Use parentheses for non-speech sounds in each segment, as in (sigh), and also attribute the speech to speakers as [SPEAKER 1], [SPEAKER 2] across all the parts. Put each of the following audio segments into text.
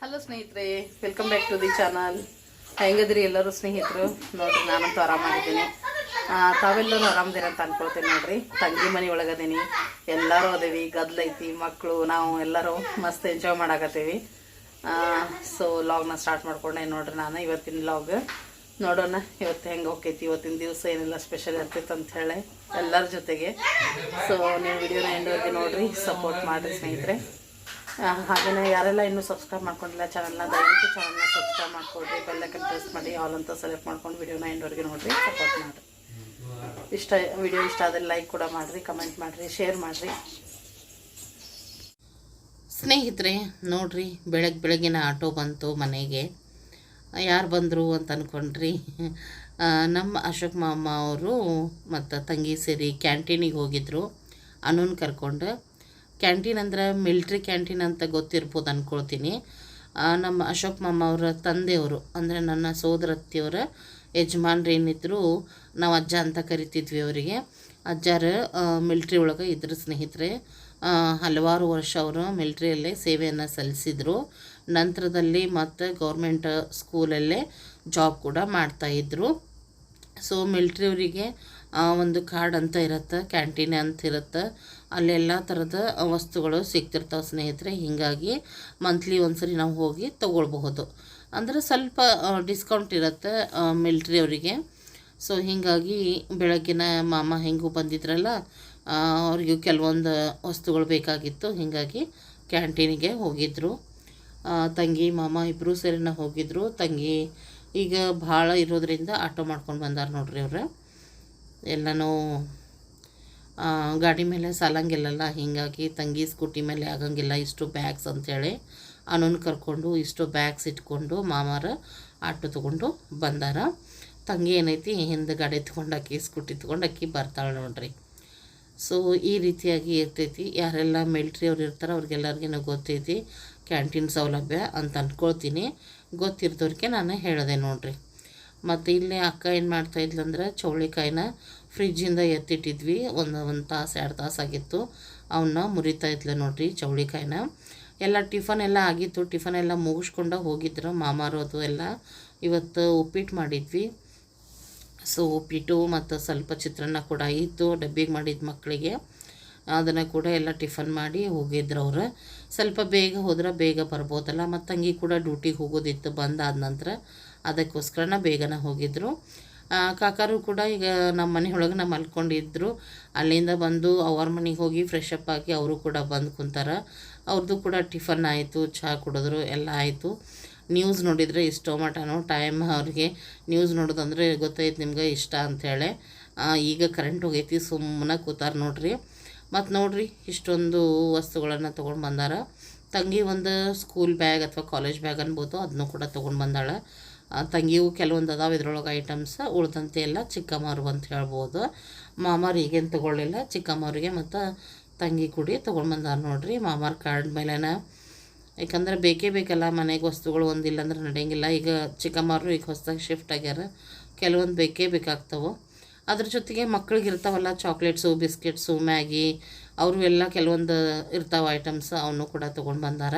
[SPEAKER 1] Hello ಸ್ನೇಹಿತರೆ welcome back to the channel ಹೆಂಗದ್ರಿ ಎಲ್ಲರೂ ಸ್ನೇಹಿತರು? ನೋಡ್ರಿ, ನಾನಂತೂ ಆರಾಮಾಗಿದ್ದೀನಿ. ತಾವೆಲ್ಲರೂ ಆರಾಮದೇನೆ ಅಂತ ಅನ್ಕೊಳ್ತೀನಿ ನೋಡ್ರಿ. ತಂಗಿ ಮನೆ ಒಳಗದೀನಿ. ಎಲ್ಲರೂ ಅದೇವಿ, ಗದ್ಲೈತಿ ಮಕ್ಕಳು ನಾವು ಎಲ್ಲರೂ ಮಸ್ತ್ ಎಂಜಾಯ್ ಮಾಡಾಕತ್ತೀವಿ. ಸೊ ಲಾಗ್ನ ಸ್ಟಾರ್ಟ್ ಮಾಡ್ಕೊಂಡೆ ನೋಡ್ರಿ ನಾನು ಇವತ್ತಿನ ಲಾಗ್ ನೋಡೋಣ, ಇವತ್ತು ಹೆಂಗೆ ಹೋಗ್ತೈತಿ ಇವತ್ತಿನ ದಿವಸ ಏನೆಲ್ಲ ಸ್ಪೆಷಲ್ ಇರ್ತೈತೆ ಅಂತ ಹೇಳಿ ಎಲ್ಲರ ಜೊತೆಗೆ. ಸೊ ನೀವು ವಿಡಿಯೋನ ಎಂಡವರೆಗೆ ನೋಡ್ರಿ ಸಪೋರ್ಟ್ ಮಾಡಿರಿ ಸ್ನೇಹಿತರೆ. ಹಾಗೆಯೇ ಯಾರೆಲ್ಲ ಇನ್ನೂ ಸಬ್ಸ್ಕ್ರೈಬ್ ಮಾಡ್ಕೊಂಡಿಲ್ಲ ಚಾನಲ್ನ ದಯವಿಟ್ಟು ಚಾನಲ್ನ ಸಬ್ಸ್ಕ್ರೈಬ್ ಮಾಡ್ಕೊಳ್ರಿ ಬೆಲ್ಲೈಕನ್ ಪ್ರೆಸ್ ಮಾಡಿ ಆಲ್ ಅಂತ ಸೆಲೆಕ್ಟ್ ಮಾಡ್ಕೊಂಡು ವಿಡಿಯೋನ ಎಂಡವರೆಗೆ ನೋಡಿರಿ ಸಪೋರ್ಟ್ ಮಾಡಿರಿ. ಇಷ್ಟ ವಿಡಿಯೋ ಇಷ್ಟ ಆದರೆ ಲೈಕ್ ಕೂಡ ಮಾಡಿರಿ ಕಮೆಂಟ್ ಮಾಡಿರಿ ಶೇರ್ ಮಾಡಿರಿ. ಸ್ನೇಹಿತರೆ, ನೋಡ್ರಿ ಬೆಳಗ್ಗೆ ಬೆಳಗಿನ ಆಟೋ ಬಂತು ಮನೆಗೆ. ಯಾರು ಬಂದರು ಅಂತ ಅಂದ್ಕೊಂಡ್ರಿ ನಮ್ಮ ಅಶೋಕ್ ಮಾಮ ಅವರು ಮತ್ತು ತಂಗಿ ಸೇರಿ ಕ್ಯಾಂಟೀನಿಗೆ ಹೋಗಿದ್ರು. ಅನ್ನೋನ್ ಕರ್ಕೊಂಡು. ಕ್ಯಾಂಟೀನ್ ಅಂದ್ರೆ ಮಿಲ್ಟ್ರಿ ಕ್ಯಾಂಟೀನ್ ಅಂತ ಗೊತ್ತಿರ್ಬೋದು ಅಂದ್ಕೊಳ್ತೀನಿ ನಮ್ಮ ಅಶೋಕ್ ಮಾಮ ಅವರ ತಂದೆಯವರು, ಅಂದರೆ ನನ್ನ ಸೋದರತ್ತಿಯವರ ಯಜಮಾನ್ರು ಏನಿದ್ರು ನಾವು ಅಜ್ಜ ಅಂತ ಕರಿತಿದ್ವಿ ಅವರಿಗೆ. ಅಜ್ಜಾರ ಮಿಲ್ಟ್ರಿ ಒಳಗೆ ಇದ್ರ ಸ್ನೇಹಿತರೆ. ಹಲವಾರು ವರ್ಷ ಅವರು ಮಿಲ್ಟ್ರಿಯಲ್ಲೇ ಸೇವೆಯನ್ನು ಸಲ್ಲಿಸಿದರು. ನಂತರದಲ್ಲಿ ಮತ್ತು ಗೌರ್ಮೆಂಟ್ ಸ್ಕೂಲಲ್ಲೇ ಜಾಬ್ ಕೂಡ ಮಾಡ್ತಾಯಿದ್ರು ಸೊ ಮಿಲ್ಟ್ರಿಯವರಿಗೆ ಒಂದು ಕಾರ್ಡ್ ಅಂತ ಇರುತ್ತೆ, ಕ್ಯಾಂಟೀನ್ ಅಂತ ಇರುತ್ತೆ. ಅಲ್ಲೆಲ್ಲ ಥರದ ವಸ್ತುಗಳು ಸಿಗ್ತಿರ್ತಾವೆ ಸ್ನೇಹಿತರೆ, ಹೀಗಾಗಿ ಮಂತ್ಲಿ ಒಂದ್ಸರಿ ನಾವು ಹೋಗಿ ತೊಗೊಳ್ಬಹುದು. ಅಂದರೆ ಸ್ವಲ್ಪ ಡಿಸ್ಕೌಂಟ್ ಇರುತ್ತೆ ಮಿಲ್ಟ್ರಿಯವರಿಗೆ ಸೊ ಹೀಗಾಗಿ ಬೆಳಗ್ಗಿನ ಮಾಮ ಹೆಂಗೂ ಬಂದಿದ್ರಲ್ಲ ಅವ್ರಿಗೂ ಕೆಲವೊಂದು ವಸ್ತುಗಳು ಬೇಕಾಗಿತ್ತು. ಹೀಗಾಗಿ ಕ್ಯಾಂಟೀನಿಗೆ ಹೋಗಿದ್ದರು ತಂಗಿ, ಮಾಮ ಇಬ್ಬರು ಸೇರಿನ ಹೋಗಿದ್ರು. ತಂಗಿ ಈಗ ಭಾಳ ಇರೋದರಿಂದ ಆಟೋ ಮಾಡ್ಕೊಂಡು ಬಂದಾರ ನೋಡ್ರಿ ಅವ್ರು. ಎಲ್ಲನೂ ಗಾಡಿ ಮೇಲೆ ಸಾಲಂಗಿಲ್ಲಲ್ಲ, ಹೀಗಾಗಿ ತಂಗಿ ಸ್ಕೂಟಿ ಮೇಲೆ ಆಗಂಗಿಲ್ಲ, ಇಷ್ಟು ಬ್ಯಾಗ್ಸ್ ಅಂಥೇಳಿ ಅನ್ನೋನ್ ಕರ್ಕೊಂಡು ಇಷ್ಟು ಬ್ಯಾಗ್ಸ್ ಇಟ್ಕೊಂಡು ಮಾಮಾರ ಆಟೋ ತೊಗೊಂಡು ಬಂದಾರ. ತಂಗಿ ಏನೈತಿ, ಹಿಂದೆ ಗಾಡಿ ತೊಗೊಂಡು ಅಕ್ಕಿ ಸ್ಕೂಟಿ ತೊಗೊಂಡು ಅಕ್ಕಿ ಬರ್ತಾಳೆ ನೋಡ್ರಿ. ಸೊ ಈ ರೀತಿಯಾಗಿ ಇರ್ತೈತಿ. ಯಾರೆಲ್ಲ ಮಿಲ್ಟ್ರಿ ಅವ್ರು ಇರ್ತಾರೆ ಅವ್ರಿಗೆಲ್ಲರಿಗೂ ಗೊತ್ತೈತಿ ಕ್ಯಾಂಟೀನ್ ಸೌಲಭ್ಯ ಅಂತ ಅಂದ್ಕೊಳ್ತೀನಿ ಗೊತ್ತಿರ್ದವ್ರಿಗೆ ನಾನು ಹೇಳಿದೆ ನೋಡ್ರಿ. ಮತ್ತು ಇಲ್ಲಿ ಅಕ್ಕ ಏನು ಮಾಡ್ತಾಯಿದ್ಲಂದ್ರೆ ಚೌಳಿಕಾಯಿನ ಫ್ರಿಜ್ಜಿಂದ ಎತ್ತಿಟ್ಟಿದ್ವಿ. ಒಂದು ಒಂದು ತಾಸು, ಎರಡು ತಾಸು ಆಗಿತ್ತು. ಅವನ್ನ ಮುರಿತಾ ಇದ್ಲ ನೋಡ್ರಿ ಚೌಳಿಕಾಯಿನ. ಎಲ್ಲ ಟಿಫನ್ ಎಲ್ಲ ಆಗಿತ್ತು. ಟಿಫನ್ ಎಲ್ಲ ಮುಗಿಸ್ಕೊಂಡು ಹೋಗಿದ್ರು ಮಾಮಾರು ಅದು ಎಲ್ಲ. ಇವತ್ತು ಉಪ್ಪಿಟ್ಟು ಮಾಡಿದ್ವಿ. ಸೊ, ಉಪ್ಪಿಟ್ಟು ಮತ್ತು ಸ್ವಲ್ಪ ಚಿತ್ರಾನ್ನ ಕೂಡ ಇತ್ತು. ಡಬ್ಬಿಗೆ ಮಾಡಿದ ಮಕ್ಕಳಿಗೆ. ಅದನ್ನು ಕೂಡ ಎಲ್ಲ ಟಿಫನ್ ಮಾಡಿ ಹೋಗಿದ್ರು ಅವರು. ಸ್ವಲ್ಪ ಬೇಗ ಹೋದ್ರೆ ಬೇಗ ಬರ್ಬೋದಲ್ಲ. ಮತ್ತು ತಂಗಿ ಕೂಡ ಡ್ಯೂಟಿಗೆ ಹೋಗೋದಿತ್ತು ಬಂದಾದ ನಂತರ. ಅದಕ್ಕೋಸ್ಕರನ ಬೇಗನೆ ಹೋಗಿದ್ರು. ಕಾಕಾರು ಕೂಡ ಈಗ ನಮ್ಮ ಮನೆ ಒಳಗೆ ನಮ್ಮ ಮಲ್ಕೊಂಡಿದ್ರು ಅಲ್ಲಿಂದ ಬಂದು ಅವ್ರ ಮನೆಗೆ ಹೋಗಿ ಫ್ರೆಶ್ ಅಪ್ ಆಗಿ ಅವರು ಕೂಡ ಬಂದು ಕುಂತಾರೆ. ಅವ್ರದ್ದು ಕೂಡ ಟಿಫನ್ ಆಯಿತು, ಚಹಾ ಕುಡಿದ್ರು, ಎಲ್ಲ ಆಯಿತು. ನ್ಯೂಸ್ ನೋಡಿದರೆ ಇಷ್ಟೋ ಮಟನೋ ಟೈಮ್ ಅವ್ರಿಗೆ ನ್ಯೂಸ್ ನೋಡೋದಂದ್ರೆ ಗೊತ್ತಾಯ್ತು ನಿಮ್ಗೆ ಇಷ್ಟ ಅಂಥೇಳಿ ಈಗ ಕರೆಂಟ್ ಹೋಗೈತಿ ಸುಮ್ಮನೆ ಕೂತಾರ ನೋಡ್ರಿ. ಮತ್ತು ನೋಡ್ರಿ, ಇಷ್ಟೊಂದು ವಸ್ತುಗಳನ್ನು ತೊಗೊಂಡು ಬಂದಾರ. ತಂಗಿ ಒಂದು ಸ್ಕೂಲ್ ಬ್ಯಾಗ್ ಅಥವಾ ಕಾಲೇಜ್ ಬ್ಯಾಗ್ ಅನ್ಬೋದು ಅದನ್ನು ಕೂಡ ತೊಗೊಂಡು ಬಂದಾಳ. ಆ, ತಂಗಿಯು ಕೆಲವೊಂದು ಅದಾವ ಇದ್ರೊಳಗೆ ಐಟಮ್ಸ್ ಉಳ್ದಂತೆ ಎಲ್ಲ ಚಿಕ್ಕಮ್ಮರು ಅಂತ ಹೇಳ್ಬೋದು. ಮಾಮಾರು ಈಗೇನು ತೊಗೊಳ್ಳಿಲ್ಲ ಚಿಕ್ಕಮ್ಮವ್ರಿಗೆ ಮತ್ತು ತಂಗಿ ಕುಡಿ ತೊಗೊಂಡು ಬಂದಾರ ನೋಡ್ರಿ. ಮಾಮಾರ ಕಾರ್ಡ್ ಮೇಲೆನ. ಯಾಕಂದ್ರೆ ಬೇಕೇ ಬೇಕಲ್ಲ ಮನೆಗೆ ವಸ್ತುಗಳು ಒಂದಿಲ್ಲ ಅಂದ್ರೆ ನಡೆಯಂಗಿಲ್ಲ. ಈಗ ಚಿಕ್ಕಮ್ಮರು ಈಗ ಹೊಸ್ದಾಗಿ ಶಿಫ್ಟ್ ಆಗ್ಯಾರ ಕೆಲವೊಂದು ಬೇಕೇ ಬೇಕಾಗ್ತವೆ. ಅದ್ರ ಜೊತೆಗೆ ಮಕ್ಳಿಗೆ ಇರ್ತಾವಲ್ಲ ಚಾಕ್ಲೇಟ್ಸು ಬಿಸ್ಕೆಟ್ಸು ಮ್ಯಾಗಿ ಅವರು ಎಲ್ಲ ಕೆಲವೊಂದು ಇರ್ತಾವೆ ಐಟಮ್ಸ್ ಅವನು ಕೂಡ ತೊಗೊಂಡು ಬಂದಾರ.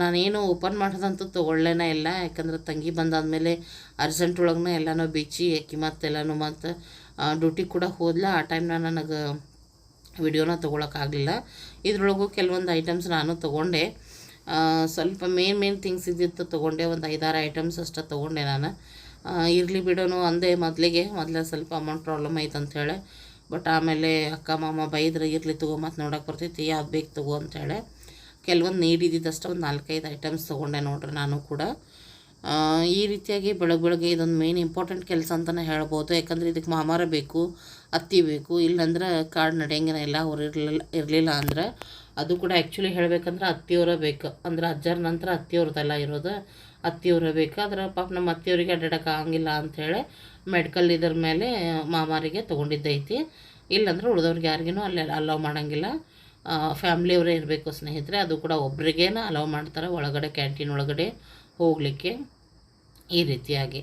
[SPEAKER 1] ನಾನೇನು ಓಪನ್ ಮಾಡೋದಂತೂ ತೊಗೊಳ್ಳೇನೇ ಇಲ್ಲ ಯಾಕಂದ್ರೆ ತಂಗಿ ಬಂದಾದಮೇಲೆ ಅರ್ಜೆಂಟ್ ಒಳಗೆ ಎಲ್ಲನೂ ಬಿಚ್ಚಿ ಅಕ್ಕಿ ಮತ್ತೆಲ್ಲನೂ ಮತ್ತು ಡ್ಯೂಟಿ ಕೂಡ ಹೋದ್ಲ. ಆ ಟೈಮ್ನ ನನಗೆ ವಿಡಿಯೋನ ತೊಗೊಳಕ್ಕಾಗಲಿಲ್ಲ ಇದ್ರೊಳಗೂ ಕೆಲವೊಂದು ಐಟಮ್ಸ್ ನಾನು ತೊಗೊಂಡೆ. ಸ್ವಲ್ಪ ಮೇನ್ ಮೇನ್ ಥಿಂಗ್ಸ್ ಇದ್ದಿತ್ತು ತೊಗೊಂಡೆ. ಒಂದು ಐದಾರು ಐಟಮ್ಸ್ ಅಷ್ಟೇ ತೊಗೊಂಡೆ ನಾನು. ಇರಲಿ ಬಿಡೋನು ಅಂದೆ ಮೊದಲಿಗೆ. ಮೊದಲೇ ಸ್ವಲ್ಪ ಅಮೌಂಟ್ ಪ್ರಾಬ್ಲಮ್ ಐತೆ ಅಂಥೇಳಿ ಬಟ್ ಆಮೇಲೆ ಅಕ್ಕ, ಮಾಮ ಬೈದ್ರೆ, ಇರಲಿ ತಗೋ ಮತ್ತು ನೋಡೋಕೆ ಬರ್ತೈತಿ. ಯಾವ್ದು ಬೇಕು ತಗೋ ಅಂಥೇಳಿ ಕೆಲವೊಂದು ಇದ್ದಿದ್ದಷ್ಟು ಒಂದು ನಾಲ್ಕೈದು ಐಟಮ್ಸ್ ತೊಗೊಂಡೆ ನೋಡ್ರಿ ನಾನು ಕೂಡ. ಈ ರೀತಿಯಾಗಿ ಬೆಳಗ್ಗೆ ಬೆಳಗ್ಗೆ ಇದೊಂದು ಮೇನ್ ಇಂಪಾರ್ಟೆಂಟ್ ಕೆಲಸ ಅಂತಲೇ ಹೇಳ್ಬೋದು. ಯಾಕಂದರೆ ಇದಕ್ಕೆ ಮಾಮಾರ ಬೇಕು, ಅತ್ತಿ ಬೇಕು, ಇಲ್ಲಾಂದ್ರೆ ಕಾರ್ಡ್ ನಡೆಯಂಗಿನ ಎಲ್ಲ ಅವ್ರು ಇರಲಿಲ್ಲ ಇರಲಿಲ್ಲ ಅಂದ್ರೆ ಅದು ಕೂಡ ಆ್ಯಕ್ಚುಲಿ ಹೇಳಬೇಕಂದ್ರೆ ಅತ್ತಿಯವರೇ ಬೇಕು. ಅಂದ್ರೆ ಅಜ್ಜರ ನಂತರ ಅತ್ತಿಯವ್ರದ್ದೆಲ್ಲ ಇರೋದು, ಅತ್ತಿಯವರೇ ಬೇಕು. ಆದ್ರೆ ಪಾಪ ನಮ್ಮ ಅತ್ತಿಯವರಿಗೆ ಅಡ್ಡಾಡಕ್ಕೆ ಆಗಂಗಿಲ್ಲ ಅಂಥೇಳಿ ಮೆಡಿಕಲ್ ಇದ್ರ ಮೇಲೆ ಮಾಮಾರಿಗೆ ತೊಗೊಂಡಿದ್ದೈತಿ. ಇಲ್ಲಾಂದ್ರೆ ಉಳಿದವ್ರಿಗೆ ಯಾರಿಗೂ ಅಲ್ಲಿ ಅಲೌ ಮಾಡೋಂಗಿಲ್ಲ. ಫ್ಯಾಮ್ಲಿಯವರೇ ಇರಬೇಕು ಸ್ನೇಹಿತರೆ, ಅದು ಕೂಡ ಒಬ್ರಿಗೇನ ಅಲೌ ಮಾಡ್ತಾರೆ ಒಳಗಡೆ ಕ್ಯಾಂಟೀನ್ ಒಳಗಡೆ ಹೋಗಲಿಕ್ಕೆ ಈ ರೀತಿಯಾಗಿ.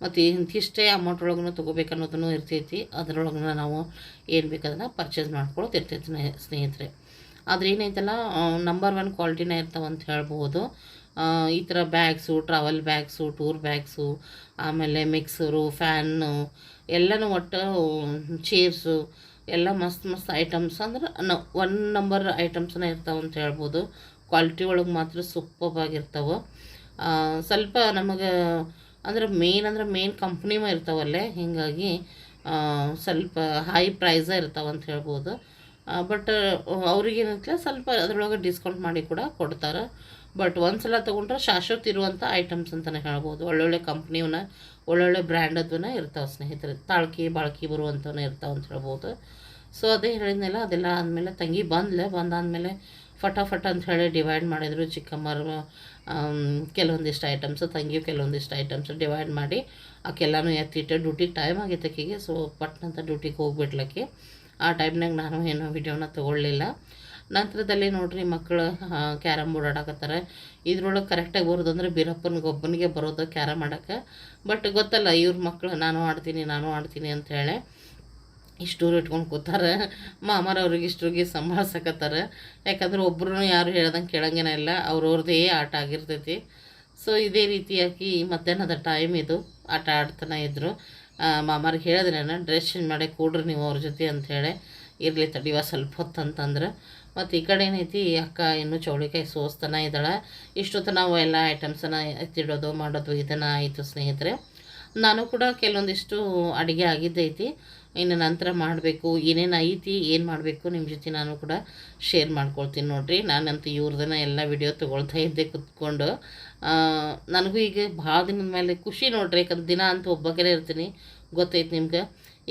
[SPEAKER 1] ಮತ್ತು ಇಂತಿಷ್ಟೇ ಅಮೌಂಟ್ ಒಳಗೂ ತೊಗೋಬೇಕನ್ನೋದನ್ನು ಇರ್ತೈತಿ. ಅದರೊಳಗೆ ನಾವು ಏನು ಬೇಕಾದ್ರೆ ಪರ್ಚೇಸ್ ಮಾಡ್ಕೊಳ್ಳೋದು ಇರ್ತೈತಿ ಸ್ನೇಹ, ಸ್ನೇಹಿತರೆ. ಆದರೆ ಏನೈತಲ್ಲ ನಂಬರ್ ಒನ್ ಕ್ವಾಲಿಟಿನೇ ಇರ್ತಾವೆ ಅಂತ ಹೇಳ್ಬೋದು ಈ ಥರ bags travel bags tour bags ಆಮೇಲೆ ಮಿಕ್ಸರು ಫ್ಯಾನು ಎಲ್ಲನೂ ಒಟ್ಟು ಚೇರ್ಸು ಎಲ್ಲ ಮಸ್ತ್ ಮಸ್ತ್ ಐಟಮ್ಸ್ ಅಂದ್ರೆ ನ ಒನ್ ನಂಬರ್ ಐಟಮ್ಸ್ನ ಇರ್ತಾವೆ ಅಂತ ಹೇಳ್ಬೋದು. ಕ್ವಾಲಿಟಿ ಒಳಗೆ ಮಾತ್ರ ಸೂಪರ್ ಆಗಿರ್ತಾವೆ. ಸ್ವಲ್ಪ ನಮಗೆ, ಅಂದ್ರೆ ಮೇನ್ ಅಂದ್ರೆ ಮೇನ್ ಕಂಪ್ನಿಮ ಇರ್ತಾವಲ್ಲೇ ಹೀಗಾಗಿ ಸ್ವಲ್ಪ ಹೈ ಪ್ರೈಸ ಇರ್ತಾವೆ ಅಂತ ಹೇಳ್ಬೋದು. ಬಟ್ ಅವ್ರಿಗೇನಿರ್ತಲ್ಲ ಸ್ವಲ್ಪ ಅದರೊಳಗೆ ಡಿಸ್ಕೌಂಟ್ ಮಾಡಿ ಕೂಡ ಕೊಡ್ತಾರೆ. ಬಟ್ ಒಂದು ಸಲ ತೊಗೊಂಡ್ರೆ ಶಾಶ್ವತ ಇರುವಂಥ ಐಟಮ್ಸ್ ಅಂತಲೇ ಹೇಳ್ಬೋದು. ಒಳ್ಳೊಳ್ಳೆ ಕಂಪ್ನಿವನ್ನ ಒಳ್ಳೊಳ್ಳೆ ಬ್ರ್ಯಾಂಡದ್ವನ್ನ ಇರ್ತಾವೆ ಸ್ನೇಹಿತರೆ. ತಾಳ್ಕಿ, ಬಾಳ್ಕಿ ಬರುವಂಥವನ್ನ ಇರ್ತಾವೆ ಅಂತ ಹೇಳ್ಬೋದು. ಸೊ ಅದೇ ಹೇಳಿದ್ನಲ್ಲ, ಅದೆಲ್ಲ ಆದಮೇಲೆ ತಂಗಿ ಬಂದಲೆ. ಬಂದಾದಮೇಲೆ ಫಟಾಫಟ್ ಅಂತ ಹೇಳಿ ಡಿವೈಡ್ ಮಾಡಿದರು ಚಿಕ್ಕಮ್ಮರು. ಕೆಲವೊಂದಿಷ್ಟು ಐಟಮ್ಸು ತಂಗಿಯು ಕೆಲವೊಂದಿಷ್ಟು ಐಟಮ್ಸ್ ಡಿವೈಡ್ ಮಾಡಿ ಆಕೆಲ್ಲನೂ ಎತ್ತಿಟ್ಟು. ಡ್ಯೂಟಿಗೆ ಟೈಮ್ ಆಗಿತ್ತು ಆಕೆಗೆ. ಸೊ ಪಟ್ನಂತ ಡ್ಯೂಟಿಗೆ ಹೋಗ್ಬಿಡ್ಲಕ್ಕೆ ಆ ಟೈಮ್ನಾಗ ನಾನು ಏನು ವಿಡಿಯೋನ ತೊಗೊಳ್ಳಿಲ್ಲ. ನಂತರದಲ್ಲಿ ನೋಡ್ರಿ ಮಕ್ಕಳು ಕ್ಯಾರಮ್ ಬೋರ್ಡ್ ಆಡಕತ್ತಾರೆ. ಇದ್ರೊಳಗೆ ಕರೆಕ್ಟಾಗಿ ಬರೋದು ಅಂದ್ರೆ ಬೀರಪ್ಪನಿಗೆ, ಒಬ್ಬನಿಗೆ ಬರೋದು ಕ್ಯಾರಮ್ ಆಡೋಕ್ಕೆ. ಬಟ್ ಗೊತ್ತಲ್ಲ, ಇವ್ರ ಮಕ್ಕಳು ನಾನು ಆಡ್ತೀನಿ ನಾನು ಆಡ್ತೀನಿ ಅಂತ ಹೇಳಿ ಇಷ್ಟೂರು ಇಟ್ಕೊಂಡು ಕೂತಾರೆ. ಮಾಮರ ಅವ್ರಿಗೆ ಇಷ್ಟರಿಗೆ ಸಂಭಾಳ್ಸಕತ್ತಾರ. ಯಾಕಂದ್ರೆ ಒಬ್ಬರು ಯಾರು ಹೇಳ್ದಂಗೆ ಕೇಳಂಗೇನ ಇಲ್ಲ. ಅವ್ರವ್ರದ್ದೇ ಆಟ ಆಗಿರ್ತೈತಿ. ಸೊ ಇದೇ ರೀತಿಯಾಗಿ ಮಧ್ಯಾಹ್ನದ ಟೈಮ್ ಇದು. ಆಟ ಆಡ್ತಾನೆ ಇದ್ದರು ಮಾಮಾರಿಗೆ ಹೇಳಿದ್ರೆ ನಾನು, ಡ್ರೆಸ್ ಚೇಂಜ್ ಮಾಡಿ ಕೂಡ್ರಿ ನೀವು ಅವ್ರ ಜೊತೆ ಅಂಥೇಳಿ ಇರಲಿ ತಡಿವ ಸ್ವಲ್ಪ ಹೊತ್ತು ಅಂತಂದ್ರೆ. ಮತ್ತು ಈ ಕಡೆ ಏನೈತಿ ಅಕ್ಕ ಇನ್ನೂ ಚೌಳಿಕಾಯಿ ಸೋಸ್ತಾನೆ ಇದ್ದಾಳೆ. ಇಷ್ಟೊತ್ತು ನಾವು ಎಲ್ಲ ಐಟಮ್ಸನ್ನು ಎತ್ತಿಡೋದು ಮಾಡೋದು, ಇದನ್ನು ಆಯಿತು ಸ್ನೇಹಿತರೆ. ನಾನು ಕೂಡ ಕೆಲವೊಂದಿಷ್ಟು ಅಡುಗೆ ಆಗಿದ್ದೈತಿ. ಇನ್ನು ನಂತರ ಮಾಡಬೇಕು, ಏನೇನು ಐತಿ, ಏನು ಮಾಡಬೇಕು ನಿಮ್ಮ ಜೊತೆ ನಾನು ಕೂಡ ಶೇರ್ ಮಾಡ್ಕೊಳ್ತೀನಿ ನೋಡಿರಿ. ನಾನಂತೂ ಇವ್ರದನ್ನ ಎಲ್ಲ ವಿಡಿಯೋ ತೊಗೊಳ್ತಾ ಇದ್ದೆ ಕುತ್ಕೊಂಡು. ನನಗೂ ಈಗ ಭಾಳ ದಿನದ ಮೇಲೆ ಖುಷಿ ನೋಡ್ರಿ, ಯಾಕಂದ್ರೆ ದಿನ ಅಂತ ಒಬ್ಬಕ್ಕೇ ಇರ್ತೀನಿ, ಗೊತ್ತೈತೆ ನಿಮ್ಗೆ.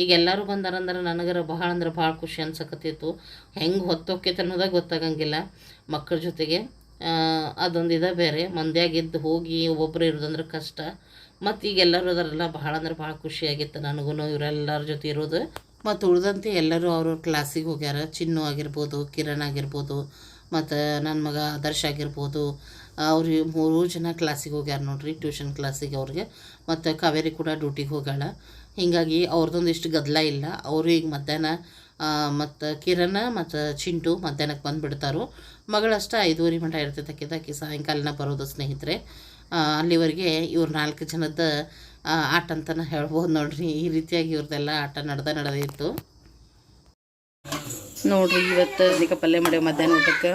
[SPEAKER 1] ಈಗ ಎಲ್ಲರೂ ಬಂದಾರಂದ್ರೆ ನನಗರ ಭಾಳ ಅಂದ್ರೆ ಭಾಳ ಖುಷಿ ಅನ್ಸಕತ್ತಿತ್ತು ಹೆಂಗೆ ಹೊತ್ತೋಕೈತೆ ಅನ್ನೋದಾಗ ಗೊತ್ತಾಗಂಗಿಲ್ಲ ಮಕ್ಕಳ ಜೊತೆಗೆ. ಅದೊಂದು ಇದೇ ಬೇರೆ ಮಂದ್ಯಾಗಿದ್ದು ಹೋಗಿ ಒಬ್ಬೊಬ್ಬರು ಇರೋದಂದ್ರೆ ಕಷ್ಟ. ಮತ್ತು ಈಗ ಎಲ್ಲರೂ ಅದರೆಲ್ಲ ಭಾಳ ಅಂದ್ರೆ ಭಾಳ ಖುಷಿಯಾಗಿತ್ತು ನನಗೂ ಇವರೆಲ್ಲರ ಜೊತೆ ಇರೋದು. ಮತ್ತು ಉಳಿದಂತೆ ಎಲ್ಲರೂ ಅವರು ಕ್ಲಾಸಿಗೆ ಹೋಗ್ಯಾರ. ಚಿನ್ನು ಆಗಿರ್ಬೋದು, ಕಿರಣ್ ಆಗಿರ್ಬೋದು, ಮತ್ತು ನನ್ನ ಮಗ ಆದರ್ಶ ಆಗಿರ್ಬೋದು. ಅವ್ರಿಗೆ ಮೂರು ಜನ ಕ್ಲಾಸಿಗೆ ಹೋಗ್ಯಾರ ನೋಡ್ರಿ ಟ್ಯೂಷನ್ ಕ್ಲಾಸಿಗೆ ಅವ್ರಿಗೆ. ಮತ್ತು ಕಾವೇರಿ ಕೂಡ ಡ್ಯೂಟಿಗೆ ಹೋಗ್ಯಾಳ. ಹೀಗಾಗಿ ಅವ್ರದ್ದೊಂದಿಷ್ಟು ಗದ್ದಲ ಇಲ್ಲ. ಅವರು ಈಗ ಮಧ್ಯಾಹ್ನ ಮತ್ತು ಕಿರಣ ಮತ್ತು ಚಿಂಟು ಮಧ್ಯಾಹ್ನಕ್ಕೆ ಬಂದುಬಿಡ್ತಾರೋ. ಮಗಳಷ್ಟೇ ಐದೂವರೆ ಮಠ ಇರ್ತೈತೆ ಆಕಿ ಸಾಯಂಕಾಲನ ಬರೋದು ಸ್ನೇಹಿತರೆ. ಅಲ್ಲಿವರೆಗೆ ಇವ್ರು ನಾಲ್ಕು ಜನದ ಆಟ ಅಂತಲೇ ಹೇಳ್ಬೋದು ನೋಡ್ರಿ. ಈ ರೀತಿಯಾಗಿ ಇವ್ರದ್ದೆಲ್ಲ ಆಟ ನಡೆದ ನಡೆದಿತ್ತು ನೋಡ್ರಿ, ಇವತ್ತು ಅದಕ್ಕೆ ಪಲ್ಯ ಮಾಡ್ಯಾವ ಮಧ್ಯಾಹ್ನ ಊಟಕ್ಕೆ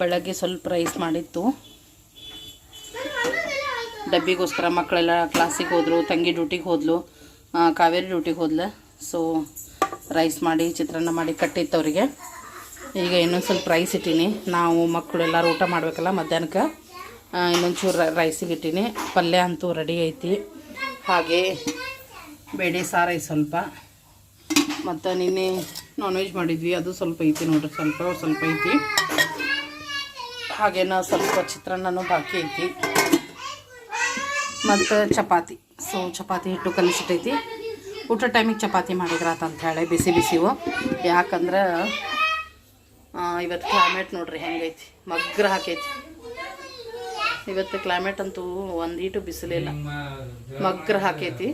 [SPEAKER 1] ಬೆಳಗ್ಗೆ ಸ್ವಲ್ಪ ರೈಸ್ ಮಾಡಿತ್ತು. ಡಬ್ಬಿಗೋಸ್ಕರ ಮಕ್ಕಳೆಲ್ಲ ಕ್ಲಾಸಿಗೆ ಹೋದರು, ತಂಗಿ ಡ್ಯೂಟಿಗೆ ಹೋದ್ಲು ಕಾವೇರಿ ಡ್ಯೂಟಿಗೆ ಹೋದ್ಲು. ಸೊ ರೈಸ್ ಮಾಡಿ, ಚಿತ್ರಾನ್ನ ಮಾಡಿ ಕಟ್ಟಿತ್ತು ಅವರಿಗೆ. ಈಗ ಇನ್ನೊಂದು ಸ್ವಲ್ಪ ರೈಸ್ ಇಟ್ಟೀನಿ. ನಾವು ಮಕ್ಕಳು ಎಲ್ಲರೂ ಊಟ ಮಾಡಬೇಕಲ್ಲ ಮಧ್ಯಾಹ್ನಕ್ಕೆ. ಇನ್ನೊಂಚೂರು ರೈಸಿಗೆ ಇಟ್ಟೀನಿ. ಪಲ್ಯ ಅಂತೂ ರೆಡಿ ಐತಿ. ಹಾಗೆ ಬೇಳೆ ಸಾರು ಐತಿ ಸ್ವಲ್ಪ. ಮತ್ತು ನಿನ್ನೆ ನಾನ್ ವೆಜ್ ಮಾಡಿದ್ವಿ. ಅದು ಸ್ವಲ್ಪ ಐತಿ ನೋಡ್ರಿ. ಸ್ವಲ್ಪ ಸ್ವಲ್ಪ ಐತಿ. ಹಾಗೇನ ಸ್ವಲ್ಪ ಚಿತ್ರಾನ್ನನೂ ಬಾಕಿ ಐತಿ. ಮತ್ತು ಚಪಾತಿ. ಸೊ ಚಪಾತಿ ಹಿಟ್ಟು ಕಲಿಸಿಟ್ಟೈತಿ. ಊಟ ಟೈಮಿಗೆ ಚಪಾತಿ ಮಾಡಿದ್ರಾತ ಅಂತ ಹೇಳಿ, ಬಿಸಿ ಬಿಸಿವು. ಯಾಕಂದ್ರೆ ಇವತ್ತು ಕ್ಲೈಮೇಟ್ ನೋಡ್ರಿ ಹೆಂಗೈತಿ. ಮಗ್ರ ಹಾಕೈತಿ. ಇವತ್ತು ಕ್ಲೈಮೇಟ್ ಅಂತೂ ಒಂದೀಟು ಬಿಸಿಲಿಲ್ಲ. ಮಗ್ರ ಹಾಕೈತಿ.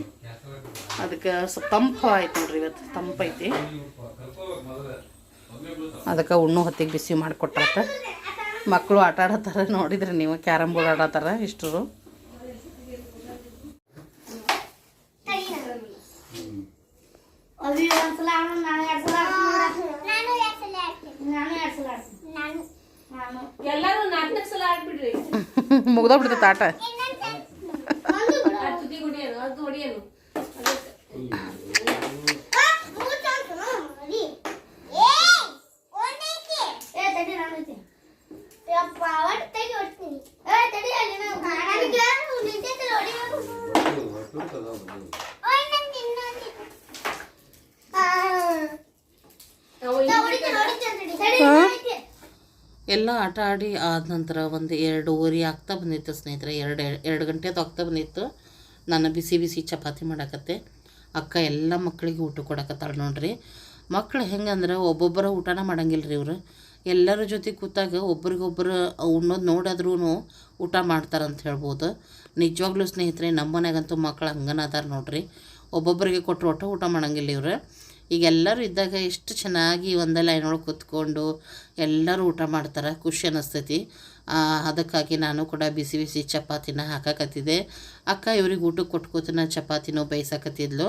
[SPEAKER 1] ಅದಕ್ಕೆ ಸ್ವಲ್ಪ ತಂಪು ಆಯ್ತು ನೋಡ್ರಿ ಇವತ್ತು. ತಂಪೈತಿ ಅದಕ್ಕೆ ಉಣ್ಣು ಹೊತ್ತಿಗೆ ಬಿಸಿ ಮಾಡಿಕೊಟ್ರತ್ತ ಮಕ್ಕಳು ಆಟ ಆಡತ್ತಾರ ನೋಡಿದ್ರೆ ನೀವು ಕ್ಯಾರಮ್ ಬೋರ್ಡ್ ಆಡತ್ತಾರ ಇಷ್ಟರು
[SPEAKER 2] ಅದು ಒಂದ್ಸಲ ಆಡೋಣ, ನಾನು ಎರಡ್ ಸಲ ಆಡ್ತೀನಿ ನೋಡ. ನಾನು ಎರಡ್ ಸಲ ಆಡ್ತೀನಿ. ನಾನು
[SPEAKER 3] ಎಲ್ಲರೂ ನಾಲ್ಕು ಸಲ ಆಡ್ಬಿಡ್ರಿ
[SPEAKER 1] ಮುಗ್ದೋಗ್ಬಿಡ್ತೈತೆ ಆಟ
[SPEAKER 3] ಆ ತುದಿ ಹೊಡಿಯೋನು ಅದು ಹೊಡಿಯೋನು.
[SPEAKER 2] ಏ, ತಡಿ, ನಾನು ಹೋಗ್ತೀನಿ. ಯಪ್ಪ, ಒಟ್ಟು ತೆಗಿ, ಹೊಡ್ತೀನಿ.
[SPEAKER 1] ಎಲ್ಲ ಆಟ ಆಡಿ ಆದ ನಂತರ ಒಂದು ಎರಡೂವರೆ ಆಗ್ತಾ ಬಂದಿತ್ತು ಸ್ನೇಹಿತರೆ. ಎರಡು ಎರಡು ಗಂಟೆದು ಆಗ್ತಾ ಬಂದಿತ್ತು. ನಾನು ಬಿಸಿ ಬಿಸಿ ಚಪಾತಿ ಮಾಡಾಕತ್ತೆ. ಅಕ್ಕ ಎಲ್ಲ ಮಕ್ಕಳಿಗೆ ಊಟ ಕೊಡಕತ್ತಾಳ ನೋಡ್ರಿ. ಮಕ್ಳು ಹೆಂಗಂದ್ರೆ ಒಬ್ಬೊಬ್ಬರ ಊಟನ ಮಾಡಂಗಿಲ್ಲ ರೀ ಇವರು. ಎಲ್ಲರ ಜೊತೆ ಕೂತಾಗ ಒಬ್ರಿಗೊಬ್ಬರು ಉಣ್ಣೋದು ನೋಡಿದ್ರೂ ಊಟ ಮಾಡ್ತಾರಂತ ಹೇಳ್ಬೋದು. ನಿಜವಾಗ್ಲೂ ಸ್ನೇಹಿತರೆ ನಮ್ಮ ಮನೆಗಂತೂ ಮಕ್ಳು ಹಂಗನ ಅದಾರ ನೋಡ್ರಿ. ಒಬ್ಬೊಬ್ಬರಿಗೆ ಕೊಟ್ಟರು ಒಟ್ಟು ಊಟ ಮಾಡಂಗಿಲ್ಲ ಇವ್ರು. ಈಗ ಎಲ್ಲರೂ ಇದ್ದಾಗ ಎಷ್ಟು ಚೆನ್ನಾಗಿ ಒಂದೇ ಲೈನ್ ಒಳಗೆ ಕೂತ್ಕೊಂಡು ಎಲ್ಲರೂ ಊಟ ಮಾಡ್ತಾರೆ, ಖುಷಿ ಅನ್ನಿಸ್ತೈತಿ ಅದಕ್ಕಾಗಿ ನಾನು ಕೂಡ ಬಿಸಿ ಬಿಸಿ ಚಪಾತಿನ ಹಾಕಕತ್ತಿದ್ದೆ. ಅಕ್ಕ ಇವ್ರಿಗೆ ಊಟಕ್ಕೆ ಕೊಟ್ಕೋತಿನ ಚಪಾತಿನೂ ಬೇಯಿಸಕತ್ತಿದ್ಲು.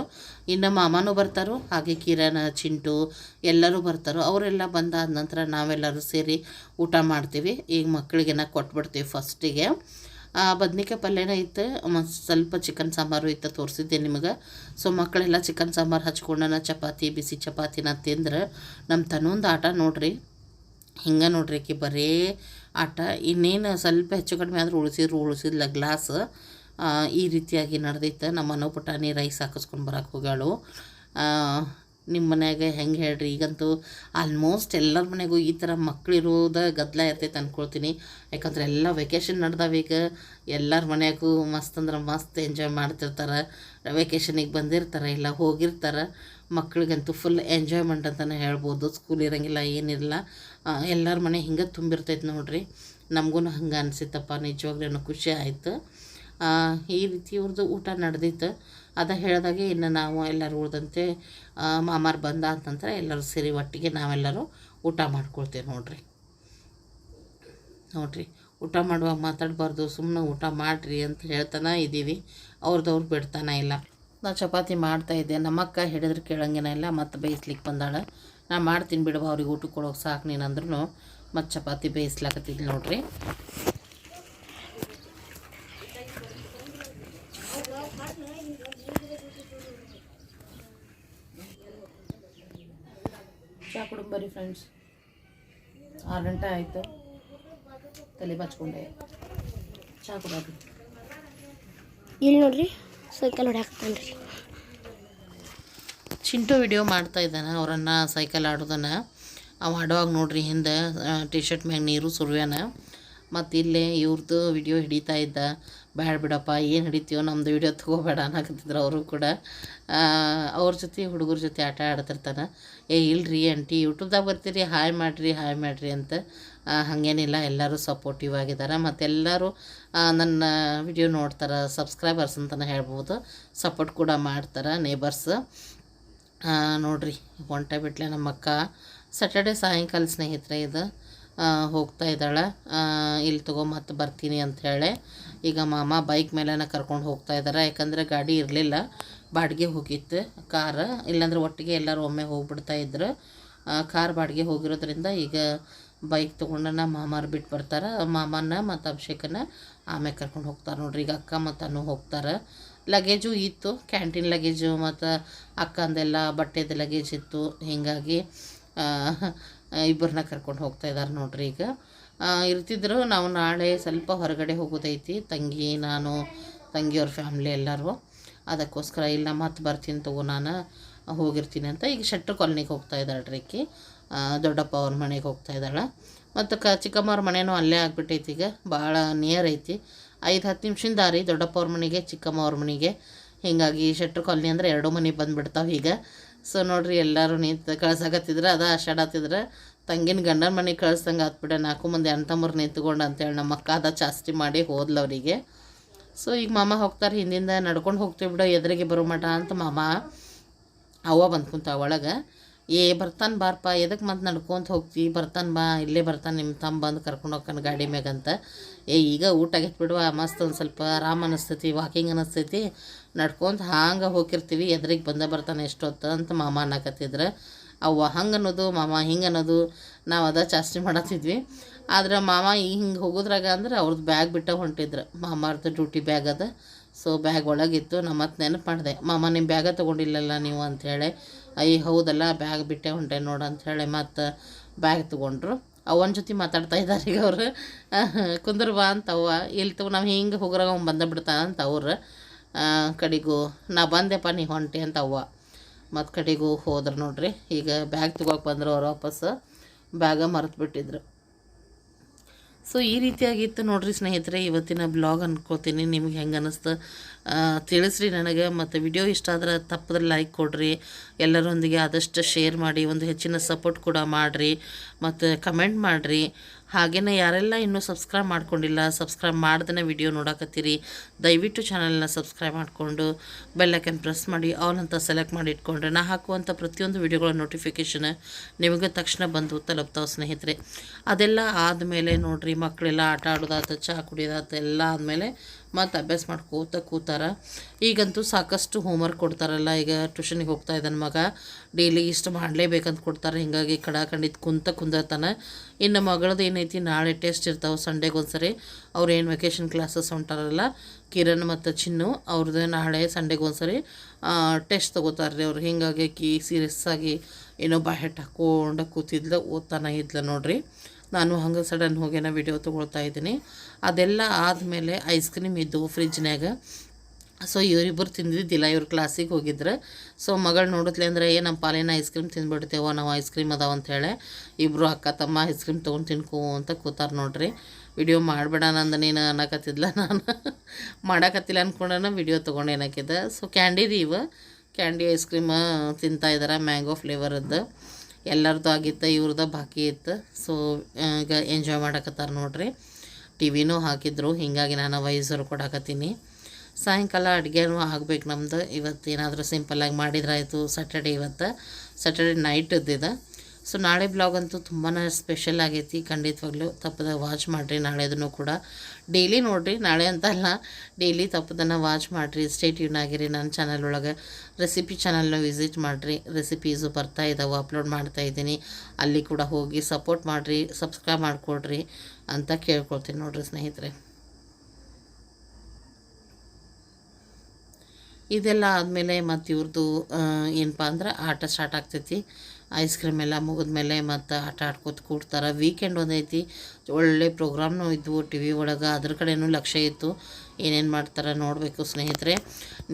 [SPEAKER 1] ಇನ್ನು ಮಾಮನೂ ಬರ್ತಾರೋ, ಹಾಗೆ ಕಿರಣ ಚಿಂಟು ಎಲ್ಲರೂ ಬರ್ತಾರೋ. ಅವರೆಲ್ಲ ಬಂದಾದ ನಂತರ ನಾವೆಲ್ಲರೂ ಸೇರಿ ಊಟ ಮಾಡ್ತೀವಿ. ಈಗ ಮಕ್ಕಳಿಗೆನ ಕೊಟ್ಬಿಡ್ತೀವಿ ಫಸ್ಟಿಗೆ ಬದ್ನಿಕಾಯಿ ಪಲ್ಯನ ಇತ್ತು ಸ್ವಲ್ಪ ಚಿಕನ್ ಸಾಂಬಾರು ಇತ್ತು ತೋರಿಸಿದ್ದೆ ನಿಮಗೆ. ಸೊ ಮಕ್ಕಳೆಲ್ಲ ಚಿಕನ್ ಸಾಂಬಾರು ಹಚ್ಕೊಂಡನ ಚಪಾತಿ ಬಿಸಿ ಚಪಾತಿನ ತಿಂದ್ರೆ ನಮ್ಮ ತನೊಂದು ಆಟ ನೋಡ್ರಿ. ಹಿಂಗೆ ನೋಡ್ರಿ ಆಕಿ ಬರೀ ಆಟ. ಇನ್ನೇನು ಸ್ವಲ್ಪ ಹೆಚ್ಚು ಕಡಿಮೆ ಆದರೂ ಉಳಿಸಿದ್ರು ಉಳಿಸಿದ್ಲ ಗ್ಲಾಸ್ ಆ, ಈ ರೀತಿಯಾಗಿ ನಡೆದಿತ್ತು ನಮ್ಮ ಮನೋ ಪುಟಾಣಿ ರೈಸ್ ಹಾಕಿಸ್ಕೊಂಡು ಬರೋಕೆ ಹೋಗ್ಯಾಳು. ನಿಮ್ಮ ಮನ್ಯಾಗ ಹೆಂಗೆ ಹೇಳ್ರಿ? ಈಗಂತೂ ಆಲ್ಮೋಸ್ಟ್ ಎಲ್ಲರ ಮನೆಗೂ ಈ ಥರ ಮಕ್ಳಿರೋದ ಗದ್ದಲ ಇರ್ತೈತೆ ಅಂದ್ಕೊಳ್ತೀನಿ ಯಾಕಂದ್ರೆ ಎಲ್ಲ ವೆಕೇಷನ್ ನಡ್ದಾವ ಈಗ. ಎಲ್ಲರ ಮನೆಯಾಗೂ ಮಸ್ತ್ ಅಂದ್ರೆ ಮಸ್ತ್ ಎಂಜಾಯ್ ಮಾಡ್ತಿರ್ತಾರೆ. ವೆಕೇಷನಿಗೆ ಬಂದಿರ್ತಾರೆ, ಇಲ್ಲ ಹೋಗಿರ್ತಾರೆ. ಮಕ್ಕಳಿಗಂತೂ ಫುಲ್ ಎಂಜಾಯ್ಮೆಂಟ್ ಅಂತಲೇ ಹೇಳ್ಬೋದು. ಸ್ಕೂಲ್ ಇರೋಂಗಿಲ್ಲ ಏನಿರಲ್ಲ ಎಲ್ಲರ ಮನೆ ಹಿಂಗೆ ತುಂಬಿರ್ತೈತೆ ನೋಡ್ರಿ. ನಮಗೂ ಹಂಗೆ ಅನಿಸಿತ್ತಪ್ಪ, ನಿಜವಾಗ್ಲೂ ಖುಷಿ ಆಯಿತು. ಈ ರೀತಿ ಇವ್ರದ್ದು ಊಟ ನಡೆದಿತ್ತು ಅದ ಹೇಳಿದಾಗೆ ಇನ್ನು ನಾವು ಎಲ್ಲರೂ ಉಳಿದಂತೆ ಮಾಮಾರು ಬಂದ ಅಂತಂದ್ರೆ ಎಲ್ಲರೂ ಸೇರಿ ಒಟ್ಟಿಗೆ ನಾವೆಲ್ಲರೂ ಊಟ ಮಾಡ್ಕೊಳ್ತೇವೆ ನೋಡ್ರಿ. ನೋಡ್ರಿ, ಊಟ ಮಾಡುವಾಗ ಮಾತಾಡಬಾರ್ದು ಸುಮ್ಮನೆ ಊಟ ಮಾಡಿರಿ ಅಂತ ಹೇಳ್ತಾನೆ ಇದ್ದೀವಿ ಅವ್ರದವ್ರು ಬಿಡ್ತಾನೆ ಇಲ್ಲ. ನಾ ಚಪಾತಿ ಮಾಡ್ತಾ ಇದ್ದೆ, ನಮ್ಮಕ್ಕ ಹಿಡಿದ್ರೆ ಕೇಳಂಗೇನ ಇಲ್ಲ, ಮತ್ತು ಬೇಯಿಸ್ಲಿಕ್ಕೆ ಬಂದಾಳ. ನಾ ಮಾಡ್ತೀನಿ ಬಿಡುವ ಅವ್ರಿಗೆ ಊಟಕ್ಕೆ ಕೊಡೋಕೆ ಸಾಕು ನೀನು ಅಂದ್ರೂ ಮತ್ತು ಚಪಾತಿ ಬೇಯಿಸ್ಲಾಕತ್ತಿದ್ದೀನಿ ನೋಡ್ರಿ. ಫ್ರೆಂಡ್ಸ್ ಆರು ಗಂಟೆ ಆಯಿತು. ತಲೆ ಬಚ್ಕೊಂಡೆ. ಚಹಾ ಕೊಡೋದು.
[SPEAKER 2] ಇಲ್ಲಿ ನೋಡ್ರಿ ಸೈಕಲ್ ಹೊಡ್ಯಾಕ್ತಾನ್ರಿ
[SPEAKER 1] ಚಿಂಟು ವಿಡಿಯೋ ಮಾಡ್ತಾ ಇದ್ದಾನೆ ಅವರನ್ನು ಸೈಕಲ್ ಆಡೋದನ್ನು. ಅವ ಆಡೋವಾಗ ನೋಡ್ರಿ ಹಿಂದೆ ಟಿ ಶರ್ಟ್ ಮ್ಯಾಗ ನೀರು ಸುರ್ವ್ಯಾನ. ಮತ್ತು ಇಲ್ಲೇ ಇವ್ರದ್ದು ವಿಡಿಯೋ ಹಿಡಿತಾ ಇದ್ದ. ಬ್ಯಾಡ ಬಿಡಪ್ಪ, ಏನು ಹಿಡಿತೀವೋ ನಮ್ಮದು ವಿಡಿಯೋ ತೊಗೋಬೇಡ ಅನ್ನಕತ್ತಿದ್ರು ಅವರು ಕೂಡ. ಅವ್ರ ಜೊತೆ ಹುಡುಗರ ಜೊತೆ ಆಟ ಆಡ್ತಿರ್ತಾನೆ ಏ, ಇಲ್ರಿ ಆಂಟಿ, ಯೂಟ್ಯೂಬ್ದಾಗ ಬರ್ತೀರಿ, ಹಾಯ್ ಮಾಡಿರಿ ಹಾಯ್ ಮಾಡಿರಿ ಅಂತ. ಹಾಗೇನಿಲ್ಲ, ಎಲ್ಲರೂ ಸಪೋರ್ಟಿವ್ ಆಗಿದ್ದಾರೆ ಮತ್ತು ಎಲ್ಲರೂ ನನ್ನ ವಿಡಿಯೋ ನೋಡ್ತಾರೆ ಸಬ್ಸ್ಕ್ರೈಬರ್ಸ್ ಅಂತಲೇ ಹೇಳ್ಬೋದು. ಸಪೋರ್ಟ್ ಕೂಡ ಮಾಡ್ತಾರೆ ನೇಬರ್ಸ್ ನೋಡ್ರಿ ಹೊಂಟ ಬಿಟ್ಲೆ ನಮ್ಮ ಅಕ್ಕ ಸ್ಯಾಟರ್ಡೆ ಸಾಯಂಕಾಲ ಸ್ನೇಹಿತರೆ ಇದು. ಹೋಗ್ತಾ ಇದ್ದಾಳೆ. ಇಲ್ಲಿ ತಗೋ ಮತ್ತೆ ಬರ್ತೀನಿ ಅಂಥೇಳಿ ಈಗ ಮಾಮ ಬೈಕ್ ಮೇಲೆನ ಕರ್ಕೊಂಡು ಹೋಗ್ತಾ ಇದ್ದಾರೆ ಯಾಕಂದರೆ ಗಾಡಿ ಇರಲಿಲ್ಲ. ಬಾಡಿಗೆ ಹೋಗಿತ್ತು. ಕಾರ ಇಲ್ಲಾಂದ್ರೆ ಒಟ್ಟಿಗೆ ಎಲ್ಲರೂ ಒಮ್ಮೆ ಹೋಗ್ಬಿಡ್ತಾ ಇದ್ರು. ಕಾರ್ ಬಾಡಿಗೆ ಹೋಗಿರೋದ್ರಿಂದ ಈಗ ಬೈಕ್ ತೊಗೊಂಡನ ಮಾಮಾರು ಬಿಟ್ಟು ಬರ್ತಾರೆ. ಮಾಮನ ಮತ್ತು ಅಭಿಷೇಕನ ಆಮೇಲೆ ಕರ್ಕೊಂಡು ಹೋಗ್ತಾರೆ ನೋಡ್ರಿ. ಈಗ ಅಕ್ಕ ಮತ್ತು ಅನ್ನು ಹೋಗ್ತಾರೆ. ಲಗೇಜು ಇತ್ತು. ಕ್ಯಾಂಟೀನ್ ಲಗೇಜು ಮತ್ತು ಅಕ್ಕಂದೆಲ್ಲ ಬಟ್ಟೆದು ಲಗೇಜ್ ಇತ್ತು. ಹೀಗಾಗಿ ಇಬ್ಬರನ್ನ ಕರ್ಕೊಂಡು ಹೋಗ್ತಾ ಇದ್ದಾರೆ ನೋಡ್ರಿ ಈಗ. ಇರ್ತಿದ್ರು. ನಾವು ನಾಳೆ ಸ್ವಲ್ಪ ಹೊರಗಡೆ ಹೋಗೋದೈತಿ. ತಂಗಿ, ನಾನು, ತಂಗಿಯವ್ರ ಫ್ಯಾಮ್ಲಿ ಎಲ್ಲರೂ. ಅದಕ್ಕೋಸ್ಕರ ಇಲ್ಲ ಮತ್ತೆ ಬರ್ತೀನಿ ತಗೋ ನಾನು. ಹೋಗಿರ್ತೀನಿ ಅಂತ. ಈಗ ಶೆಟ್ರ್ ಕಾಲನಿಗೆ ಹೋಗ್ತಾ ಇದ್ದಾಳೆ ರೀಕಿ ದೊಡ್ಡಪ್ಪ ಅವ್ರ ಮನೆಗೆ ಹೋಗ್ತಾ ಇದ್ದಾಳೆ. ಮತ್ತು ಕ ಚಿಕ್ಕಮ್ಮವ್ರ ಮನೆಯೂ ಅಲ್ಲೇ ಆಗ್ಬಿಟ್ಟೈತಿ ಈಗ. ಭಾಳ ನಿಯರ್ ಐತಿ. ಐದು, ಹತ್ತು ನಿಮಿಷದ ದಾರಿ ದೊಡ್ಡಪ್ಪ ಅವ್ರ ಮನೆಗೆ, ಚಿಕ್ಕಮ್ಮ ಅವ್ರ ಮನೆಗೆ. ಹೀಗಾಗಿ ಶೆಟ್ರು ಕಾಲನಿ ಅಂದರೆ ಎರಡೂ ಮನೆ ಬಂದುಬಿಡ್ತಾವೆ ಈಗ. ಸೊ ನೋಡ್ರಿ ಎಲ್ಲರೂ ನಿಂತು ಕಳ್ಸಾಕತ್ತಿದ್ರೆ, ಅದು ಆಷಾಡತ್ತಿದ್ರೆ ತಂಗಿನ ಗಂಡನ ಮನೆಗೆ ಕಳ್ಸಂಗೆ ಆತ್ಬಿಡ ನಾಲ್ಕು ಮಂದಿ ಅಣ್ಣ ತಮ್ಮರು ನಿಂತ್ಕೊಂಡು ಅಂತೇಳಿ ನಮ್ಮ ಅಕ್ಕ ಅದ ಜಾಸ್ತಿ ಮಾಡಿ ಹೋದ್ಲು ಅವರಿಗೆ ಸೊ ಈಗ ಮಾಮ ಹೋಗ್ತಾರೆ, ಹಿಂದಿಂದ ನಡ್ಕೊಂಡು ಹೋಗ್ತೀವಿ ಬಿಡು, ಎದುರಿಗೆ ಬರೋ ಮಠ ಅಂತ ಮಾಮ ಅವ್ವ ಬಂದು ಕುಂತ ಒಳಗೆ. ಏ, ಬರ್ತಾನೆ ಬಾರಪ್ಪ ಎದಕ್ಕೆ ಮತ್ತೆ ನಡ್ಕೊಂತ ಹೋಗ್ತಿ? ಬರ್ತಾನೆ ಬಾ, ಇಲ್ಲೇ ಬರ್ತಾನೆ ನಿಮ್ಮ ತಮ್ಮ ಬಂದು ಕರ್ಕೊಂಡು ಹೋಗ್ತಾನೆ ಗಾಡಿ ಮ್ಯಾಗಂತ ಏ, ಈಗ ಊಟ ಆಗೈತೆ ಬಿಡುವ ಮಸ್ತ್ ಒಂದು ಸ್ವಲ್ಪ ಆರಾಮ ಅನಿಸ್ತೈತಿ ವಾಕಿಂಗ್ ಅನಿಸ್ತೈತಿ. ನಡ್ಕೊಂತ ಹಾಂಗೆ ಹೋಗಿರ್ತೀವಿ, ಎದ್ರಿಗೆ ಬಂದೇ ಬರ್ತಾನೆ ಎಷ್ಟೊತ್ತು ಅಂತ ಮಾಮ ಅನ್ನಕತ್ತಿದ್ರು. ಅವ್ವ ಹಂಗೆ ಅನ್ನೋದು ಮಾಮ ಹಿಂಗೆ ಅನ್ನೋದು ನಾವು ಅದ ಜಾಸ್ತಿ ಮಾಡತ್ತಿದ್ವಿ ಆದ್ರೆ ಮಾಮ ಹಿಂಗೆ ಹೋಗೋದ್ರಾಗ ಅಂದ್ರೆ ಅವ್ರದ್ದು ಬ್ಯಾಗ್ ಬಿಟ್ಟ ಹೊಂಟಿದ್ರು. ಮಾಮಾರ್ದು ಡ್ಯೂಟಿ ಬ್ಯಾಗ್ ಅದ. ಸೊ ಬ್ಯಾಗ್ ಒಳಗಿತ್ತು ನಮ್ಮ ಮತ್ತೆ ನೆನಪು ಮಾಡಿದೆ. ಮಾಮ ನಿಮ್ಮ ಬ್ಯಾಗ ತೊಗೊಂಡಿಲ್ಲಲ್ಲ ನೀವು ಅಂಥೇಳಿ ಅಯ್ಯ ಹೌದಲ್ಲ ಬ್ಯಾಗ್ ಬಿಟ್ಟೆ ಹೊಂಟೆ ನೋಡು ಅಂಥೇಳಿ ಮತ್ತು ಬ್ಯಾಗ್ ತೊಗೊಂಡ್ರು. ಅವನ ಜೊತೆ ಮಾತಾಡ್ತಾ ಇದ್ದಾರೆ ಈಗ ಅವರು. (laughs) ಕುಂದ್ರ ಬಾ ಅಂತ ಅವ್ವ. ಇಲ್ಲಿ ತಗೋ, ನಾವು ಹಿಂಗೆ ಹೋಗ್ರಾಗ ಅವ್ನು ಬಂದ ಬಿಡ್ತಾನಂತ ಅವ್ರು. ಕಡೆಗೂ, ನಾ ಬಂದೆಪ್ಪ ನೀ ಹೊಂಟೆ ಅಂತ ಅವ್ವ. ಮತ್ತು ಕಡೆಗೂ ಹೋದ್ರು ನೋಡ್ರಿ. ಈಗ ಬ್ಯಾಗ್ ತೊಗೋಕೆ ಬಂದ್ರೆ ಅವ್ರು ವಾಪಸ್. ಬ್ಯಾಗ ಮರೆತು ಬಿಟ್ಟಿದ್ರು. ಸೊ ಈ ರೀತಿಯಾಗಿತ್ತು ನೋಡ್ರಿ ಸ್ನೇಹಿತರೆ, ಇವತ್ತಿನ ಬ್ಲಾಗ್ ಅನ್ಕೋತೀನಿ. ನಿಮ್ಗೆ ಹೆಂಗೆ ಅನ್ನಿಸ್ತು ತಿಳಿಸ್ರಿ ನನಗೆ. ಮತ್ತು ವಿಡಿಯೋ ಇಷ್ಟ ಆದ್ರೆ ತಪ್ಪದ್ರೆ ಲೈಕ್ ಕೊಡ್ರಿ. ಎಲ್ಲರೊಂದಿಗೆ ಆದಷ್ಟು ಶೇರ್ ಮಾಡಿ, ಒಂದು ಹೆಚ್ಚಿನ ಸಪೋರ್ಟ್ ಕೂಡ ಮಾಡಿರಿ. ಮತ್ತು ಕಮೆಂಟ್ ಮಾಡಿರಿ. ಹಾಗೆಯೇ ಯಾರೆಲ್ಲ ಇನ್ನೂ ಸಬ್ಸ್ಕ್ರೈಬ್ ಮಾಡ್ಕೊಂಡಿಲ್ಲ ಸಬ್ಸ್ಕ್ರೈಬ್ ಮಾಡ್ದೇ ವಿಡಿಯೋ ನೋಡಕತ್ತೀರಿ, ದಯವಿಟ್ಟು ಚಾನಲ್ನ ಸಬ್ಸ್ಕ್ರೈಬ್ ಮಾಡಿಕೊಂಡು ಬೆಲ್ಲೈಕನ್ ಪ್ರೆಸ್ ಮಾಡಿ ಆಲ್ ಅಂತ ಸೆಲೆಕ್ಟ್ ಮಾಡಿ ಇಟ್ಕೊಂಡ್ರೆ ನಾ ಹಾಕುವಂಥ ಪ್ರತಿಯೊಂದು ವಿಡಿಯೋಗಳ ನೋಟಿಫಿಕೇಷನ್ ನಿಮಗೆ ತಕ್ಷಣ ಬಂದು ತಲುಪ್ತಾವೆ ಸ್ನೇಹಿತರೆ. ಅದೆಲ್ಲ ಆದಮೇಲೆ ನೋಡಿರಿ ಮಕ್ಕಳೆಲ್ಲ ಆಟ ಆಡೋದಾತ ಚಹಾ ಕುಡಿಯೋದಾತ ಎಲ್ಲ ಆದಮೇಲೆ ಮತ್ತು ಅಭ್ಯಾಸ ಮಾಡ್ಕೋತ ಕೂತಾರ. ಈಗಂತೂ ಸಾಕಷ್ಟು ಹೋಮ್ವರ್ಕ್ ಕೊಡ್ತಾರಲ್ಲ, ಈಗ ಟ್ಯೂಷನಿಗೆ ಹೋಗ್ತಾ ಇದ್ದಾನೆ ಮಗ. ಡೈಲಿ ಇಷ್ಟು ಮಾಡಲೇಬೇಕಂತ ಕೊಡ್ತಾರೆ, ಹಿಂಗಾಗಿ ಕಡ ಕಂಡಿದ್ದು ಕುಂತ ಕುಂದಿರ್ತಾನೆ. ಇನ್ನು ಮಗಳದ್ದು ಏನೈತಿ, ನಾಳೆ ಟೆಸ್ಟ್ ಇರ್ತಾವೆ ಸಂಡೇಗೆ ಒಂದ್ಸರಿ ಅವ್ರು ಏನು ವೆಕೇಷನ್ ಕ್ಲಾಸಸ್ ಹೊಂಟಾರಲ್ಲ, ಕಿರಣ್ ಮತ್ತು ಚಿನ್ನು ಅವ್ರದ್ದು ನಾಳೆ ಸಂಡೇಗೆ ಒಂದ್ಸರಿ ಟೆಸ್ಟ್ ತೊಗೋತಾರೆ ರೀ ಅವ್ರು. ಹಿಂಗಾಗಿ ಕೀ ಸೀರಿಯಸ್ ಆಗಿ ಏನೋ ಬಾಯ್ ಹಾಕ್ಕೊಂಡು ಕೂತಿದ್ಲು, ಓದ್ತಾನೆ ಇದ್ಲ ನೋಡ್ರಿ. ನಾನು ಹಂಗೆ ಸಡನ್ ಹೋಗಿ ವಿಡಿಯೋ ತೊಗೊಳ್ತಾ ಇದ್ದೀನಿ. ಅದೆಲ್ಲ ಆದಮೇಲೆ ಐಸ್ ಕ್ರೀಮ್ ಇದ್ದವು ಫ್ರಿಜ್ನಾಗ ಸೊ ಇವರಿಬ್ಬರು ತಿಂದಿದ್ದಿಲ್ಲ, ಇವ್ರು ಕ್ಲಾಸಿಗೆ ಹೋಗಿದ್ರೆ. ಸೊ ಮಗಳು ನೋಡುತ್ತಲೇ ಅಂದರೆ ಏ ನಮ್ಮ ಪಾಲಿನ ಐಸ್ ಕ್ರೀಮ್ ತಿಂದ್ಬಿಡ್ತೇವೋ, ನಾವು ಐಸ್ ಕ್ರೀಮ್ ಅದಾವ ಅಂತ ಹೇಳಿ ಇಬ್ಬರು ಅಕ್ಕ ತಮ್ಮ ಐಸ್ ಕ್ರೀಮ್ ತೊಗೊಂಡು ತಿನ್ಕೋ ಅಂತ ಕೂತಾರೆ ನೋಡ್ರಿ. ವಿಡಿಯೋ ಮಾಡಬೇಡ ನಂದು, ನೀನು ಅನ್ನಕತ್ತಿದ್ಲ ನಾನು. (laughs) ಮಾಡಕತ್ತಿಲ್ಲ ಅಂದ್ಕೊಂಡನ ವಿಡಿಯೋ ತೊಗೊಂಡು ಏನಾಕಿದ್ದೆ ಸೊ ಕ್ಯಾಂಡಿದು ಇವ. ಕ್ಯಾಂಡಿ ಐಸ್ ಕ್ರೀಮ್ ತಿಂತಾಯಿದ್ದಾರೆ ಮ್ಯಾಂಗೋ ಫ್ಲೇವರದ್ದು ಎಲ್ಲರದ್ದು ಆಗಿತ್ತು ಇವ್ರದ್ದು ಬಾಕಿ ಇತ್ತು. ಸೊ ಈಗ ಎಂಜಾಯ್ ಮಾಡಕತ್ತಾರ ನೋಡ್ರಿ. ಟಿ ವಿನೂ ಹಾಕಿದ್ರು, ಹೀಗಾಗಿ ನಾನು ವಯಸ್ಸರು ಕೊಡಕತ್ತೀನಿ. ಸಾಯಂಕಾಲ ಅಡುಗೆನೂ ಆಗ್ಬೇಕು ನಮ್ಮದು ಇವತ್ತು ಏನಾದರೂ ಸಿಂಪಲ್ಲಾಗಿ ಮಾಡಿದ್ರಾಯಿತು ಸ್ಯಾಟರ್ಡೆ ಇವತ್ತು. ಸ್ಯಾಟರ್ಡೆ ನೈಟ್ ಇದ್ದಿದೆ. ಸೊ ನಾಳೆ ಬ್ಲಾಗ್ ಅಂತೂ ತುಂಬಾ ಸ್ಪೆಷಲ್ ಆಗೈತಿ. ಖಂಡಿತವಾಗ್ಲೂ ತಪ್ಪದ ವಾಚ್ ಮಾಡಿರಿ ನಾಳೆದನ್ನು ಕೂಡ. ಡೈಲಿ ನೋಡಿರಿ, ನಾಳೆ ಅಂತ ಅಲ್ಲ. ಡೈಲಿ ತಪ್ಪದನ್ನು ವಾಚ್ ಮಾಡಿರಿ. ಸ್ಟೇ ಟ್ಯೂನ್ ಆಗಿರಿ ನನ್ನ ಚಾನಲ್ ಒಳಗೆ. ರೆಸಿಪಿ ಚಾನಲ್ನ ವಿಸಿಟ್ ಮಾಡಿರಿ. ರೆಸಿಪೀಸು ಬರ್ತಾ ಇದ್ದಾವೆ ಅಪ್ಲೋಡ್ ಮಾಡ್ತಾ ಇದ್ದೀನಿ. ಅಲ್ಲಿ ಕೂಡ ಹೋಗಿ ಸಪೋರ್ಟ್ ಮಾಡಿರಿ ಸಬ್ಸ್ಕ್ರೈಬ್ ಮಾಡಿಕೊಡ್ರಿ ಅಂತ ಕೇಳ್ಕೊಳ್ತೀನಿ ನೋಡಿರಿ ಸ್ನೇಹಿತರೆ. ಇದೆಲ್ಲ ಆದಮೇಲೆ ಮತ್ತು ಇವ್ರದ್ದು ಏನಪ್ಪ ಅಂದ್ರೆ ಆಟ ಸ್ಟಾರ್ಟ್ ಆಗ್ತೈತಿ. ಐಸ್ ಕ್ರೀಮ್ ಎಲ್ಲ ಮುಗಿದ್ಮೇಲೆ ಮತ್ತು ಆಟ ಆಡ್ಕೊತ ಕೂಡ್ತಾರೆ. ವೀಕೆಂಡ್ ಒಂದೈತಿ ಒಳ್ಳೆ ಪ್ರೋಗ್ರಾಮ್ನು ಇದ್ವು ಟಿ ವಿ ಒಳಗೆ. ಅದ್ರ ಕಡೆನೂ ಲಕ್ಷ್ಯ ಇತ್ತು. ಏನೇನು ಮಾಡ್ತಾರೆ ನೋಡಬೇಕು ಸ್ನೇಹಿತರೆ.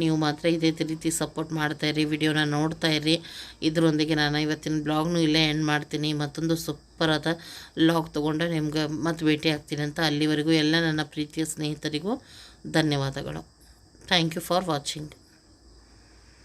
[SPEAKER 1] ನೀವು ಮಾತ್ರ ಇದೇ ರೀತಿ ಸಪೋರ್ಟ್ ಮಾಡ್ತಾಯಿರಿ ವಿಡಿಯೋನ ನೋಡ್ತಾ ಇರಿ. ಇದರೊಂದಿಗೆ ನಾನು ಇವತ್ತಿನ ಬ್ಲಾಗ್ನು ಇಲ್ಲೇ ಎಂಡ್ ಮಾಡ್ತೀನಿ. ಮತ್ತೊಂದು ಸೂಪರ್ ಆದ ಲಾಗ್ ತೊಗೊಂಡು ನಿಮ್ಗೆ ಮತ್ತೆ ಭೇಟಿ ಆಗ್ತೀನಿ ಅಂತ ಅಲ್ಲಿವರೆಗೂ ಎಲ್ಲ ನನ್ನ ಪ್ರೀತಿಯ ಸ್ನೇಹಿತರಿಗೂ ಧನ್ಯವಾದಗಳು. Thank you for watching